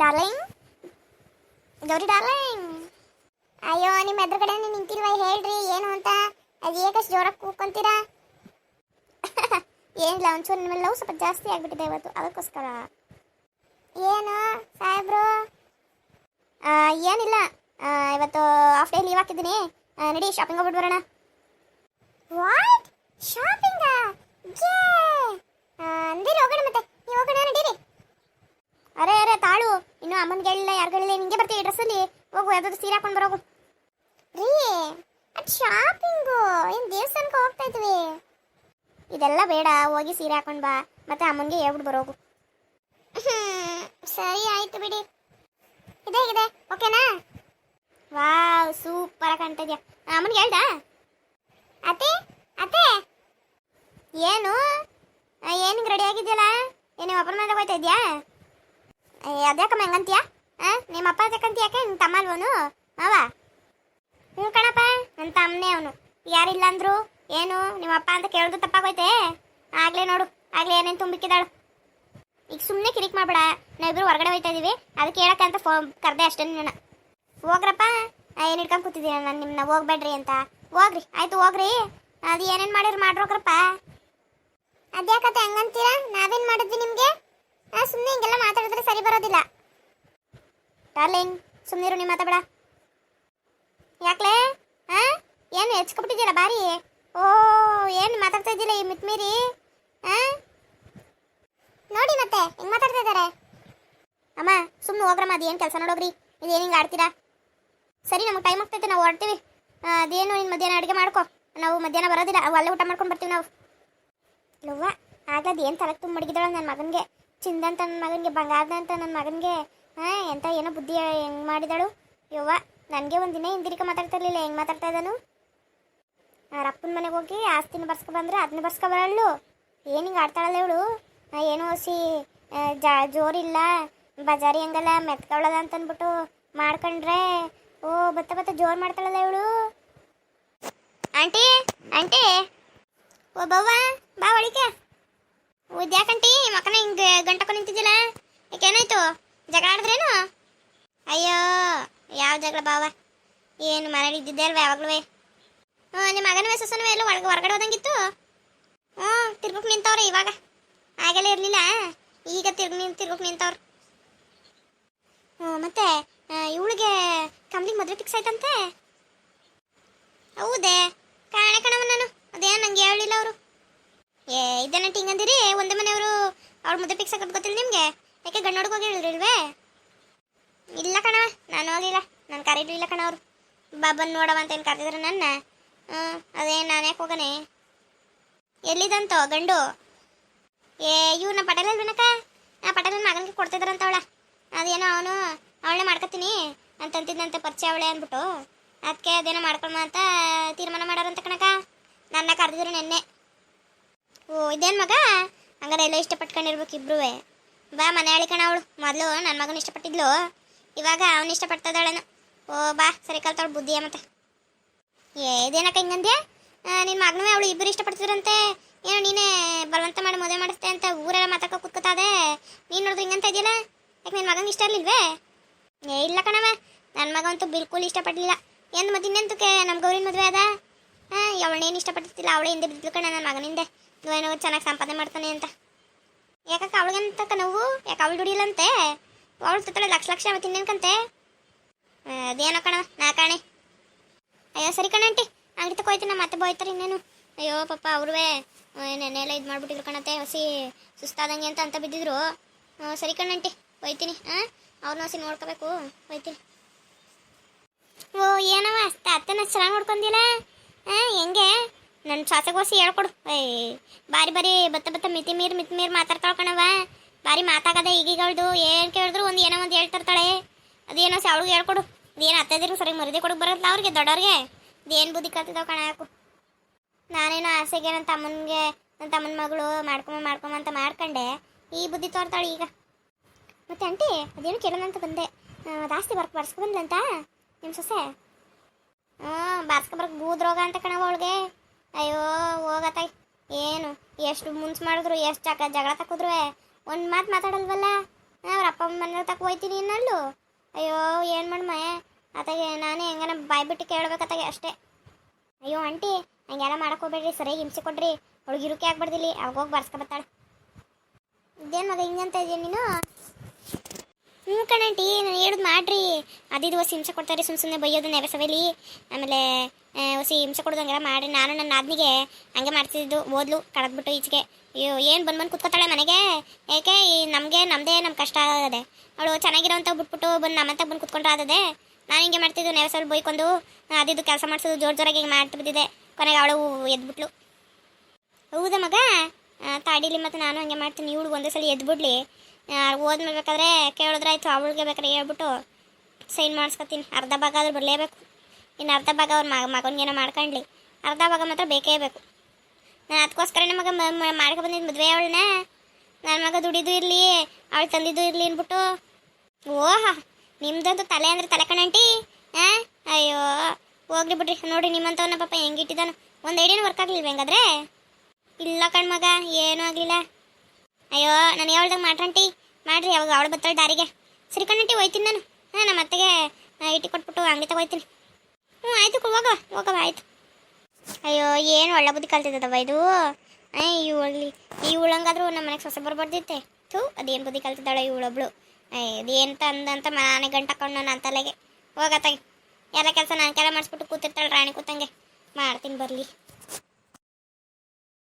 Darling Gauri darling ಅಯ್ಯೋ, ನಿಮ್ಮ ಎದುರುಗಡೆ ನಿಂತಿಲ್ವ? ಹೇಳ್ರಿ, ಏನು ಅಂತ? ಅದು ಏಕಷ್ಟು ಜೋರಾಗಿ ಕೂಕೊಂತೀರಾ ಏನಿಲ್ಲ, ಒಂಚೂರು ನಿಮ್ಮ ಲವ್ ಸ್ವಲ್ಪ ಜಾಸ್ತಿ ಆಗಿಬಿಟ್ಟಿದೆ ಇವತ್ತು, ಅದಕ್ಕೋಸ್ಕರ. ಏನು, ಸಾಹೇಬ್ರು? ಏನಿಲ್ಲ. ಇವತ್ತು ಹಾಫ್ ಡೇ ಲೀವ್ ಹಾಕಿದ್ದೀನಿ. ನಡಿ ಶಾಪಿಂಗ್ ಹೋಗ್ಬಿಟ್ಟು ಬರೋಣ. ವಾಟ್ ಶಾಪಿಂಗ ಅಂದಿರಿ ಹೋಗೋಣ ಮತ್ತೆ ನೀವು ಹೋಗೋಣ ನಡೀರಿ ಅರೆ ಅರೆ ತಾಳು ಇನ್ನು ಅಮ್ಮನಿಗೆ ಹೇಳಿಲ್ಲ ಯಾರು ಬರ್ತೀವಿ ಡ್ರೆಸ್ಸಲ್ಲಿ ಹೋಗು, ಯಾವ್ದಾದ್ರು ಸೀರೆ ಹಾಕೊಂಡು ಬರೋಗು. ರೀ, ಅದು ಶಾಪಿಂಗು ಏನು ದೇವಸ್ಥಾನಕ್ಕೆ ಹೋಗ್ತಾ ಇದ್ವಿ? ಇದೆಲ್ಲ ಬೇಡ, ಹೋಗಿ ಸೀರೆ ಹಾಕೊಂಡು ಬಾ. ಮತ್ತೆ ಅಮ್ಮನಿಗೆ ಹೇಳ್ಬಿಟ್ಟು ಬರೋಗು. ಸರಿ ಆಯ್ತು ಬಿಡಿ. ಇದೆ ಇದೆ. ಓಕೆನಾ? ವಾವ್, ಸೂಪರ್ ಕಾಣ್ತಾ ಇದೆಯಾ. ಅಮ್ಮನಿಗೆ ಹೇಳ್ದಾ? ಅತ್ತೆ ಅತ್ತೆ. ಏನು? ಏನು ರೆಡಿ ಆಗಿದೆಯಲ್ಲ? ಏನು ಒಬ್ಬರ ಮೇಲೆ ಹೋಯ್ತಾ ಇದೆಯಾ? ಅದ್ಯಾಕಮ್ಮ ಹೆಂಗಂತೀಯ? ನಿಮ್ಮ ಅಪ್ಪ ತಕ್ಕಂತ ಯಾಕೆ? ನಿನ್ನ ತಮ್ಮ ಅಲ್ವನು? ಅವ ಹ್ಞೂ ಕಣಪ್ಪ. ನನ್ನ ತಮ್ಮನೇ ಅವನು. ಯಾರಿಲ್ಲ ಅಂದ್ರು ಏನು? ನಿಮ್ಮ ಅಪ್ಪ ಅಂತ ಕೇಳೋದು ತಪ್ಪಾಗೋಯ್ತೆ? ಆಗ್ಲೇ ನೋಡು. ಆಗ್ಲೇ ಏನೇನು ತುಂಬಿಕ್ಕಿದಾಳು ಈಗ ಸುಮ್ಮನೆ ಕಿರಿಕ್ ಮಾಡ್ಬೇಡ. ನಾವಿಬ್ರು ಹೊರಗಡೆ ಹೋಯ್ತಾ ಇದೀವಿ. ಅದಕ್ಕೆ ಹೇಳಕ್ಕೆ ಅಂತ ಫೋನ್ ಕರೆದೆ ಅಷ್ಟೇ ನಿನ್ನ ಹೋಗ್ರಪ್ಪ. ಏನು ಹಿಡ್ಕೊಂಡು ಕೂತಿದ್ದೀನಿ ನಾನು ನಿಮ್ಮನ್ನ ಹೋಗ್ಬೇಡ್ರಿ ಅಂತ. ಹೋಗ್ರಿ. ಆಯ್ತು, ಹೋಗ್ರಿ. ಅದು ಏನೇನು ಮಾಡಿದ್ರು ಮಾಡ್ರೋಗ್ರಪ್ಪ ಅದ್ಯಾಕತ್ತೆ, ಹಂಗಂತೀರಾ? ನಾವೇನು ಮಾಡಿದ್ವಿ ನಿಮಗೆ? ಸುಮ್ಮನೆ ಹಿಂಗೆಲ್ಲ ಮಾತಾಡಿದ್ರೆ ಸರಿ ಬರೋದಿಲ್ಲ. ಡಾರ್ಲಿಂಗ್ ಸುಮ್ಮನಿರು ನೀವು ಮಾತಾಡ ಯಾಕ್ಲೇ? ಹಾ ಏನು ಹೆಚ್ಕೊಬಿಟ್ಟಿದ್ದೀರಾ ಬಾರಿ? ಓ, ಏನು ಮಾತಾಡ್ತಾ ಇದ್ದಿಲ್ಲ ಈ ಮಿತ್ಮೀರಿ? ಹಾ ನೋಡಿ ಮತ್ತೆ, ಹೆಂಗ್ ಮಾತಾಡ್ತಾ ಇದ್ದಾರೆ? ಅಮ್ಮ ಸುಮ್ಮನೆ ಹೋಗ್ರಮ್ಮ ಅದೇನು ಕೆಲಸ ನೋಡೋಗ್ರಿ. ಇದೇನು ಹಿಂಗೆ ಆಡ್ತೀರಾ? ಸರಿ, ನಮಗೆ ಟೈಮ್ ಆಗ್ತೈತೆ, ನಾವು ಹೊರಡ್ತೀವಿ ಅದೇನು ಇನ್ನು ಮಧ್ಯಾಹ್ನ ಅಡುಗೆ ಮಾಡ್ಕೊ. ನಾವು ಮಧ್ಯಾಹ್ನ ಬರೋದಿಲ್ಲ ಅಲ್ಲೇ ಊಟ ಮಾಡ್ಕೊಂಡು ಬರ್ತೀವಿ ನಾವು. ಲವ್ವ ಆಗ್ಲದು ಏನು ತಲೆಗೆ ತುಂಬ ಮಡಗಿದಾಳ ನನ್ನ ಮಗನಿಗೆ ಚಿಂದಂತ ನನ್ನ ಮಗನಿಗೆ ಬಂಗಾರದಂತ ನನ್ನ ಮಗನಿಗೆ. ಹಾಂ, ಎಂತ ಏನೋ ಬುದ್ಧಿ ಹೆಂಗೆ ಮಾಡಿದಳು? ಯವ್ವ, ನನಗೆ ಒಂದಿನ ಹಿಂದಿರಿಕ ಮಾತಾಡ್ತಾ ಇರಲಿಲ್ಲ ಹೆಂಗೆ ಮಾತಾಡ್ತಾ ಇದ್ದಾನು? ಅವ್ರ ಅಪ್ಪನ ಮನೆಗೆ ಹೋಗಿ ಆಸ್ತಿನ ಬರ್ಸ್ಕೊ ಬಂದ್ರೆ ಅದನ್ನ ಬರ್ಸ್ಕೊ ಬರಲ್ಲು. ಏನು ಹಿಂಗೆ ಆಡ್ತಾಳಲ್ಲ ಇವಳು? ಏನೋ ಸಿ ಜಾ, ಜೋರಿಲ್ಲ, ಬಜಾರಿ ಹಂಗಲ್ಲ ಅಂತ ಅಂದ್ಬಿಟ್ಟು ಮಾಡ್ಕೊಂಡ್ರೆ, ಓ, ಬತ್ತ ಬತ್ತ ಜೋರು ಮಾಡ್ತಾಳಲ್ಲ ಇವಳು. ಆಂಟಿ ಆಂಟಿ, ಓ, ಬವ್ವ, ಬಾ ಒಳಿಕೆ ಓದ್ಯಾಕಂಟಿ ಮಕ್ಕನ ಹಿಂಗೆ ಗಂಟಕ ನಿಂತಿದ್ದಿಲ್ಲ ಏನಾಯ್ತು? ಜಗಳ ಆಡಿದ್ರೇನು? ಅಯ್ಯೋ, ಯಾವ ಜಗಳ ಬಾವ? ಏನು ಮನೇಲಿ ಇದ್ದಿದ್ದೆ ಅಲ್ವಾ ಯಾವಾಗ್ಲೂ? ಹ್ಞೂ, ನಿಮ್ಮ ಮಗನ ಮೆಸಸನೂ ಎಲ್ಲ ಒಳಗೆ ಹೊರಗಡೆ ಹೋದಂಗಿತ್ತು? ಹ್ಞೂ, ತಿರ್ಗಕ್ ನಿಂತವ್ರೆ ಇವಾಗ. ಆಗಲೇ ಇರಲಿಲ್ಲ, ಈಗ ತಿರ್ಗ ನಿಂತು ತಿರ್ಗಕ್ ನಿಂತವ್ರು. ಹ್ಞೂ, ಮತ್ತೆ ಇವಳಿಗೆ ಕಂಪ್ಲೀಟ್ ಮದುವೆ ಫಿಕ್ಸ್ ಆಯ್ತಂತೆ? ಹೌದೇ, ಕಾಣೆ ಕಣವ ನಾನು. ಅದೇನು ನಂಗೆ ಹೇಳಿಲ್ಲ ಅವರು. ಏ ಇದನ್ನ ಹಿಂಗಂದಿರಿ, ಒಂದೇ ಮನೆಯವರು ಅವ್ರ ಮದುವೆ ಫಿಕ್ಸ್ ಆಗೋದು ಗೊತ್ತಿಲ್ಲ ನಿಮಗೆ? ಯಾಕೆ ಗಂಡು ಹೇಳಿಲ್ವೇ ಇಲ್ಲ ಕಣವ ನಾನು ಹೋಗಿಲ್ಲ. ನಾನು ಕರೀಲಿಲ್ಲ ಕಣ ಅವ್ರು ಬಾಬನ್ ನೋಡವ ಅಂತ ಏನು ಕರೆದಿದ್ರು ನನ್ನ. ಅದೇ ನಾನು ಯಾಕೆ ಹೋಗನೆ? ಎಲ್ಲಿದಂತೋ ಗಂಡು? ಏ ಇವ್ನ ಪಟೇಲ್ ಅಲ್ವೇನಕ್ಕ ಆ ಪಟೇಲ್ ಮಗನಿಗೆ ಕೊಡ್ತಿದ್ರಂತ ಅವಳ ಅದೇನೋ ಅವನು ಅವಳೇ ಮಾಡ್ಕೊತೀನಿ. ಅಂತಂತಿದ್ದಂತೆ ಪರಿಚಯ ಅವಳೆ ಅಂದ್ಬಿಟ್ಟು. ಅದಕ್ಕೆ ಅದೇನೋ ಮಾಡ್ಕೊಳ್ಮ ಅಂತ ತೀರ್ಮಾನ ಮಾಡೋರಂತ ಕಣಕ ನನ್ನ ಕರೆದಿದ್ರು ನೆನ್ನೆ. ಓ, ಇದೇನು ಮಗ? ಹಂಗಾರೆ ಎಲ್ಲ ಇಷ್ಟಪಟ್ಕೊಂಡಿರ್ಬೇಕು ಇಬ್ರು ಬಾ ಮನೆ ಕಣ ಅವಳು. ಮೊದಲು ನನ್ನ ಮಗನ ಇಷ್ಟಪಟ್ಟಿದ್ಲು. ಇವಾಗ ಅವನು ಇಷ್ಟಪಡ್ತಾ ಇದ್ದಾಳೇನು ಓ, ಬಾ, ಸರಿ ಕಲ್ತಾವಳು ಬುದ್ಧಿಯ ಮತ್ತೆ. ಏ, ಇದೇನಕ್ಕ ಹಿಂಗಂದ್ಯಾ? ನಿನ್ನ ಮಗನೂ ಅವಳು ಇಬ್ಬರು ಇಷ್ಟಪಡ್ತಿದ್ರಂತೆ. ಏನು ನೀನೇ ಬಲವಂತ ಮಾಡಿ ಮದುವೆ ಮಾಡಿಸ್ತೆ ಅಂತ ಊರೆಲ್ಲ ಮಾತಾಡ್ಕೊ ಕುತ್ಕೋತಾದೆ. ನೀನು ನೋಡಿದ್ರೆ ಹಿಂಗಂತ ಇದೆಯಲ್ಲ ಯಾಕೆ ನಿನ್ನ ಮಗನ ಇಷ್ಟ ಇರಲಿಲ್ವೇ? ಏ, ಇಲ್ಲ ಕಣವ ನನ್ನ ಮಗ ಅಂತೂ ಬಿಲ್ಕುಲ್ ಇಷ್ಟಪಡಲಿಲ್ಲ. ಏನು ಮತ್ತೆ ಇನ್ನೆಂತಕ್ಕೆ ನಮ್ಮ ಗೌರಿನ ಮದುವೆ ಅದ ಹಾಂ ಅವಳೇನು ಇಷ್ಟಪಡ್ತಿಲ್ಲ ಅವಳೇ ಹಿಂದೆ ಬಿದ್ದು ಕಣ ನನ್ನ ಮಗನಿಂದೆ. ಏನೋ ಚೆನ್ನಾಗಿ ಸಂಪಾದನೆ ಮಾಡ್ತಾನೆ ಅಂತ. ಯಾಕಕ್ಕ ಅವಳಿಗಂತಕ್ಕ ನಾವು? ಯಾಕೆ ಅವಳು ದುಡಿಲಂತೆ ಅವಳು ತತ್ತಳೆ ಲಕ್ಷ ಲಕ್ಷ ಆ, ಅದೇನೋ ಕಣ ನಾ ಕಾಣೆ. ಅಯ್ಯೋ ಸರಿ ಕಣ ಆಂಟಿ. ಅಂಗಡಿ ನಮ್ಮ ಮತ್ತೆ ಬೋಯ್ತಾರೆ ಇನ್ನೇನು. ಅಯ್ಯೋ ಪಾಪ ಅವ್ರವೇ. ನೆನ್ನೆ ಎಲ್ಲ ಇದು ಮಾಡ್ಬಿಟ್ಟಿದ್ರು ಕಣತ್ತೆ ಹಸಿ ಸುಸ್ತಾದಂಗೆ ಅಂತ ಅಂತ ಬಿದ್ದಿದ್ರು. ಸರಿ ಕಣ ಆಂಟಿ ಹೋಯ್ತೀನಿ ಹಾಂ ಅವ್ರನ್ನ ಹಸಿ ನೋಡ್ಕೋಬೇಕು ಹೋಯ್ತೀನಿ. ಓ ಏನವ ಅತ್ತೆ ಅತ್ತೆನ ಚೆನ್ನಾಗಿ ನೋಡ್ಕೊಂದಿಲ್ಲ? ಹಾಂ ಹೆಂಗೆ? ನನ್ನ ಸಾಸಗೋಸಿ ಹೇಳ್ಕೊಡು. ಏಯ್, ಬಾರಿ ಬಾರಿ ಬತ್ತ ಬತ್ತ ಮಿತಿ ಮೀರ್ ಮಿತಿ ಮೀರ್ ಮಾತಾಡ್ತಾಳ ಕಣವ ಬಾರಿ ಮಾತಾಗದ ಈಗೀಗಳ್ದು ಏನು ಕೇಳಿದ್ರು ಒಂದು ಏನೋ ಒಂದು ಹೇಳ್ತಿರ್ತಾಳೆ. ಅದೇನೋ ಅವಳಿಗೆ ಹೇಳ್ಕೊಡು. ಏನು ಅತ್ತದಿರು ಸರಿ ಮರದಿ ಕೊಡಕ್ಕೆ ಬರಲ್ಲ ಅವ್ರಿಗೆ, ದೊಡ್ಡವ್ರಿಗೆ. ಏನು ಬುದ್ಧಿ ಕಲ್ತಿದ್ದಾವ ಕಣ ಯಾಕು. ನಾನೇನೋ ಆಸೆಗೆ ನನ್ನ ತಮ್ಮನಿಗೆ ನನ್ನ ತಮ್ಮನ ಮಗಳು ಮಾಡ್ಕೊಂಬ ಮಾಡ್ಕೊಂಬ ಅಂತ ಮಾಡ್ಕೊಂಡೆ. ಈ ಬುದ್ಧಿ ತೋರ್ತಾಳೆ ಈಗ. ಮತ್ತೆ ಆಂಟಿ, ಅದೇನು ಕೇಳೋಣ ಅಂತ ಬಂದೆ. ಜಾಸ್ತಿ ಬರ್ಕ್ ಬರ್ಸ್ಕೊ ಬಂದ್ಲಂತ ನಿಮ್ಮ ಸೊಸೆ? ಹ್ಞೂ ಬಾಸ್ಕ ಬರ್ಕ ಬೂದ್ರೋಗ ಅಂತ ಕಣವ ಅವಳಿಗೆ. ಅಯ್ಯೋ, ಹೋಗತ್ತ. ಏನು, ಎಷ್ಟು ಮುಂಚೆ ಮಾಡಿದ್ರು, ಎಷ್ಟು ಜಗ ಜಗಳ ತಕ್ಕಿದ್ರು ಒಂದು ಮಾತು ಮಾತಾಡಲ್ವಲ್ಲ? ಅವ್ರ ಅಪ್ಪ ಅಮ್ಮ ಮನೆ ತಕ ಹೋಯ್ತೀನಿ ಇನ್ನಲ್ಲೂ? ಅಯ್ಯೋ, ಏನು ಮಾಡಮ್ಮ ಅತ್ತಾಗೆ ನಾನೇ ಹೆಂಗನ ಬಾಯ್ಬಿಟ್ಟು ಕೇಳ್ಬೇಕತ್ತಾಗೆ ಅಷ್ಟೇ. ಅಯ್ಯೋ, ಆಂಟಿ, ಹಂಗೆಲ್ಲ ಹೋಗ್ಬೇಡ್ರಿ, ಸರಿಯಾಗಿ ಹಿಂಸೆ ಕೊಡ್ರಿ. ಅವ್ಳಿಗೆ ಇರುಕೆ ಆಗ್ಬಾರ್ದಿಲ್ಲಿ ಅವಾಗ ಹೋಗಿ ಬರ್ಸ್ಕೊಬತ್ತಾಳೆ. ಇದೇನು ಮಗ ಹಿಂಗಂತ ಇದೀನಿ ನೀನು? ಹ್ಞೂ ಕಣಂಟಿ ನಾನು ಹೇಳುದು ಮಾಡ್ರಿ. ಅದಿದು ಹೊಸಿ ಕೊಡ್ತಾರೆ ಸುಮ್ಮ ಸುಮ್ಮನೆ ಬೈಯೋದು ನೆವೆಸವೇಲಿ ಆಮೇಲೆ ಆ, ಹೊಸಿ ಕೊಡೋದಂಗೆಲ್ಲ ಮಾಡಿ ನಾನು ನನ್ನ ನಾದ್ನಿಗೆ ಹಂಗೆ ಮಾಡ್ತಿದ್ದು ಓದ್ಲು ಕಳೆದ್ಬಿಟ್ಟು ಈಚೆಗೆ. ಅಯ್ಯೋ ಏನು ಬಂದು ಬಂದು ಕುತ್ಕೋತಾಳೆ ಮನೆಗೆ? ಏಕೆ ಈ ನಮಗೆ ನಮ್ಮದೇ ನಮ್ಮ ಕಷ್ಟ ಆಗದೆ ಅವಳು ಚೆನ್ನಾಗಿರೋಂಥ ಬಿಟ್ಬಿಟ್ಟು ಬಂದು ನಮ್ಮಂತ ಬಂದು ಕುತ್ಕೊಂಡ್ರೆ ಆದದೆ? ನಾನು ಹಿಂಗೆ ಮಾಡ್ತಿದ್ದು ನೆವೆಸಲ್ಲಿ ಬೈಕೊಂಡು ಅದಿದ್ದು ಕೆಲಸ ಮಾಡಿಸೋದು ಜೋರು ಜೋರಾಗಿ ಹಿಂಗೆ ಮಾಡ್ತಿದ್ದೆ ಕೊನೆಗೆ ಅವಳು ಎದ್ಬಿಟ್ಲು. ಹೌದಾ ಮಗ? ತಾಡಿಲಿ ಮತ್ತು ನಾನು ಹಂಗೆ ಮಾಡ್ತೀನಿ. ಇವಳು ಒಂದೇ ಸಲ ಎದ್ಬಿಡ್ಲಿ. ಓದ್ಮೇಲೆ ಬೇಕಾದ್ರೆ ಆಯಿತು ಅವಳಿಗೆ ಬೇಕಾದ್ರೆ ಹೇಳ್ಬಿಟ್ಟು ಸೈನ್ ಮಾಡಿಸ್ಕೊತೀನಿ. ಅರ್ಧ ಭಾಗ ಆದ್ರೂ ಬರಲೇಬೇಕು. ಇನ್ನು ಅರ್ಧ ಭಾಗ ಅವ್ರ ಮಗ ಮಗನಿಗೇನೋ ಮಾಡ್ಕೊಂಡ್ಲಿ. ಅರ್ಧ ಭಾಗ ಮಾತ್ರ ಬೇಕೇ ಬೇಕು. ನಾನು ಅದಕ್ಕೋಸ್ಕರನೇ ಮಗ ಮಾಡ್ಕೊ ಬಂದಿದ್ದು ಮದುವೆ ಅವಳನ್ನ. ನನ್ನ ಮಗ ದುಡಿದು ಇರಲಿ, ಅವಳು ತಂದಿದ್ದು ಇರಲಿ ಅಂದ್ಬಿಟ್ಟು. ಓಹ ನಿಮ್ದಂತೂ ತಲೆ ಅಂದ್ರೆ ತಲೆ ಕಣಂಟಿ ಹಾಂ ಅಯ್ಯೋ, ಹೋಗ್ಲಿ ಬಿಡ್ರಿ. ನೋಡಿ ನಿಮ್ಮಂತವನ್ನ ಪಾಪ ಹೆಂಗಿಟ್ಟಿದ್ದಾನು. ಒಂದು ಐಡಿಯಾನು ವರ್ಕ್ ಆಗಲಿಲ್ಲ ಹೆಂಗಾದ್ರೆ? ಇಲ್ಲ ಕಣ್ಮಗ ಏನೂ ಆಗಲಿಲ್ಲ. ಅಯ್ಯೋ, ನಾನು ಯಾವಳ್ದಾಗ ಮಾಡ್ರಂಟಿ ಮಾಡ್ರಿ, ಅವಾಗ ಅವಳು ಬತ್ತಾಳೆ ದಾರಿಗೆ. ಸರಿ ಕಣ್ಣಂಟಿ ಹೋಯ್ತೀನಿ ನಾನು. ಹಾಂ ನಮ್ಮ ಅತ್ತೆಗೆ ಇಟ್ಟಿ ಕೊಟ್ಬಿಟ್ಟು ಅಂಗಡಿ ತಗೋಯ್ತೀನಿ. ಹ್ಞೂ, ಆಯ್ತು ಹೋಗವ ಹೋಗವ, ಆಯ್ತು. ಅಯ್ಯೋ, ಏನು ಒಳ್ಳೆ ಬುದ್ಧಿ ಕಲ್ತಿದ್ದವ ಇದು? ಇವಳಿ ಈ ಉಳಂಗಾದ್ರೂ ನಮ್ಮ ಮನೆಗೆ ಸೊಸೆ ಬರ್ಬಾರ್ದಿತ್ತೆ. ಥೂ, ಅದೇನು ಬುದ್ಧಿ ಕಲ್ತಿದ್ದಾಳೆ ಇವಳೊಬ್ಳು ಅದೇನು ತಂದಂತ ಮನೆ ಗಂಟ ಕೊಂಡು ನನ್ನ ತಲೆಗೆ. ಹೋಗತ್ತಾಗೆ ಎಲ್ಲ ಕೆಲಸ ನಾನು ಕೆಲ ಮಾಡಿಸ್ಬಿಟ್ಟು ಕೂತಿರ್ತಾಳೆ ರಾಣಿ ಕೂತಂಗೆ. ಮಾಡ್ತೀನಿ ಬರಲಿ.